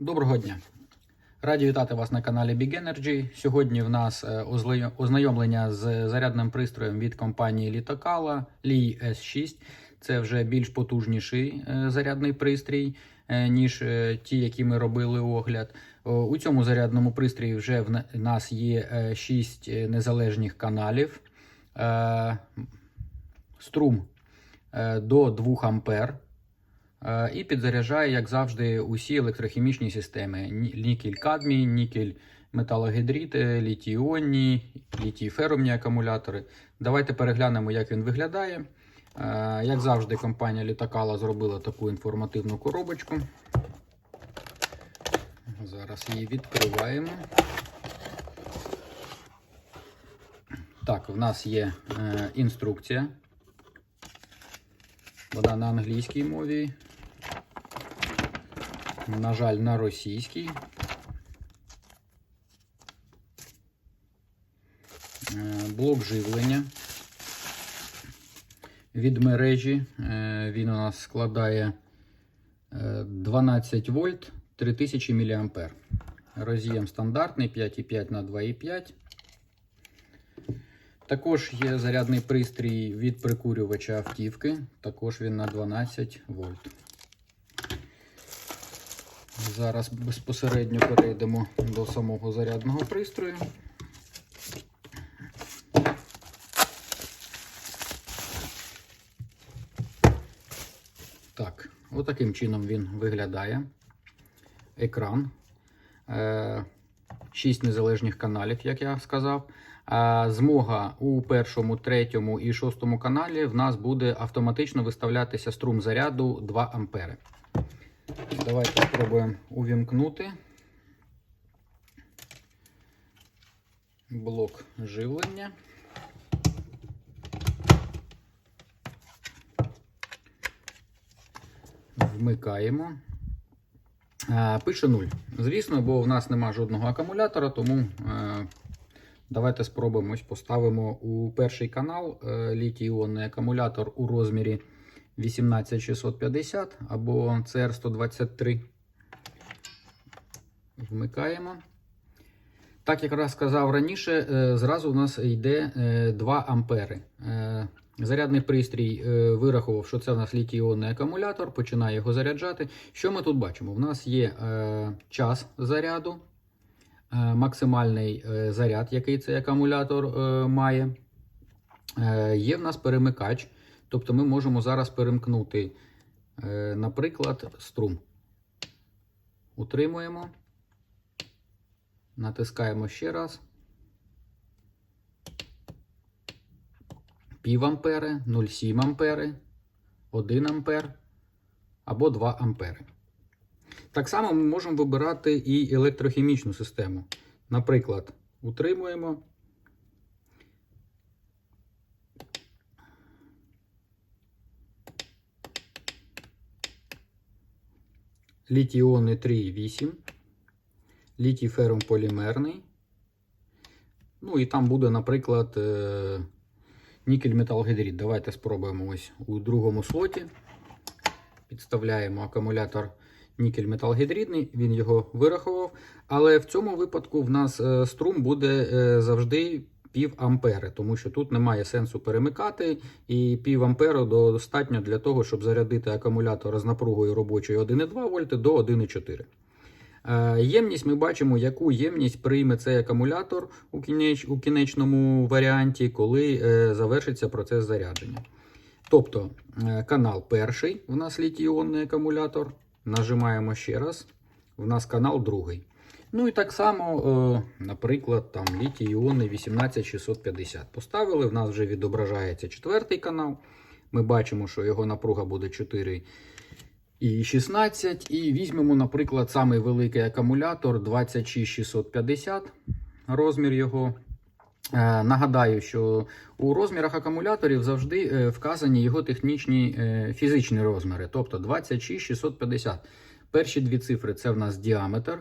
Доброго дня! Раді вітати вас на каналі Big Energy. Сьогодні в нас е, ознайомлення з зарядним пристроєм від компанії Літокала Li S6. Це вже більш потужніший е, зарядний пристрій, е, ніж ті, які ми робили огляд. У цьому зарядному пристрої вже в нас є 6 незалежних каналів. Струм до 2 ампер. Е, І підзаряджає, як завжди, усі електрохімічні системи: нікель кадмій, нікель металогідрити, літій-іонні, літій-ферумні акумулятори. Давайте переглянемо, як він виглядає. Е, Як завжди, компанія Літакала зробила таку інформативну коробочку. Зараз її відкриваємо. Так, в нас є е, інструкція. Вона на англійській мові. На жаль, на російській. Е, Блок живлення. Від мережі е, він у нас складає е, 12 вольт 3000 мА. Роз'єм стандартний 5,5 на 2,5. Також є зарядний пристрій від прикурювача автівки. Також він на 12 вольт. Зараз безпосередньо перейдемо до самого зарядного пристрою. Так, отаким чином він виглядає. Екран. Е, Шість незалежних каналів, як я сказав. Змога у першому, третьому і шостому каналі в нас буде автоматично виставлятися струм заряду 2 ампери. Давайте спробуємо увімкнути блок живлення. Вмикаємо. Пише 0. Звісно, бо в нас нема жодного акумулятора, тому е, давайте спробуємо ось поставимо у перший канал е, літій-іонний акумулятор у розмірі 18650 або CR123. Вмикаємо. Так, як раз сказав раніше, е, зразу у нас йде е, 2 ампери. Е, Зарядний пристрій е, вирахував, що це у нас літій-іонний акумулятор, починає його заряджати. Що ми тут бачимо? У нас є е, час заряду, е, максимальний е, заряд, який цей акумулятор е, має. Е, є в нас перемикач, тобто ми можемо зараз перемкнути, е, наприклад, струм. Утримуємо, натискаємо ще раз. пів ампери, 0,7 ампери, 1 ампер або 2 ампери. Так само ми можемо вибирати і електрохімічну систему. Наприклад, утримуємо. Літій-іонний 3,8, літій ферум полімерний. Ну і там буде, наприклад, е, нікель металгідрид. Давайте спробуємо ось у другому слоті. Підставляємо акумулятор нікель металгідридний, він його вирахував. Але в цьому випадку в нас е, струм буде е, завжди пів ампери, тому що тут немає сенсу перемикати, і пів амперу достатньо для того, щоб зарядити акумулятор з напругою робочої 1,2 вольти до 1,4. Е, Ємність ми бачимо, яку ємність прийме цей акумулятор у, кінеч, у кінечному варіанті, коли е, завершиться процес зарядження. Тобто е, канал перший, в нас літій-іонний акумулятор. Нажимаємо ще раз. В нас канал другий. Ну і так само, е, наприклад, там літій-іонний 18650. Поставили, в нас вже відображається четвертий канал. Ми бачимо, що його напруга буде 4 і 16. І візьмемо, наприклад, самий великий акумулятор 26650, розмір його. Е, Нагадаю, що у розмірах акумуляторів завжди е, вказані його технічні фізичні розміри, тобто 26650. Перші дві цифри це в нас діаметр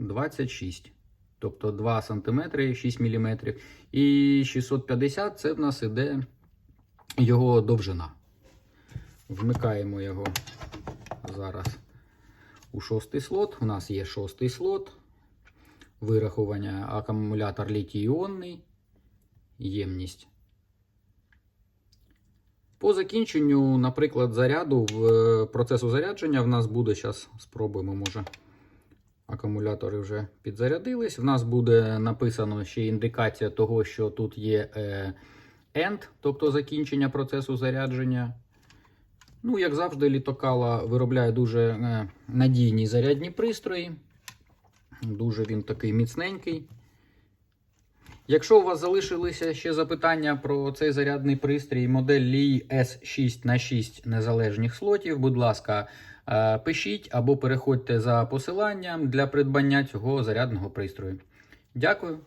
26, тобто 2 см 6 мм. І 650 це в нас іде його довжина. Вмикаємо його зараз у шостий слот. У нас є шостий слот. Вирахування акумулятор літій-іонний. Ємність. По закінченню, наприклад, заряду в е, процесу зарядження в нас буде зараз спробуємо, може. Акумулятори вже підзарядились. В нас буде написано ще індикація того, що тут є е, end, тобто закінчення процесу зарядження. Ну, як завжди, літокала виробляє дуже е, надійні зарядні пристрої. Дуже він такий міцненький. Якщо у вас залишилися ще запитання про цей зарядний пристрій, модель Li S6 на 6 незалежних слотів, будь ласка, е, пишіть або переходьте за посиланням для придбання цього зарядного пристрою. Дякую.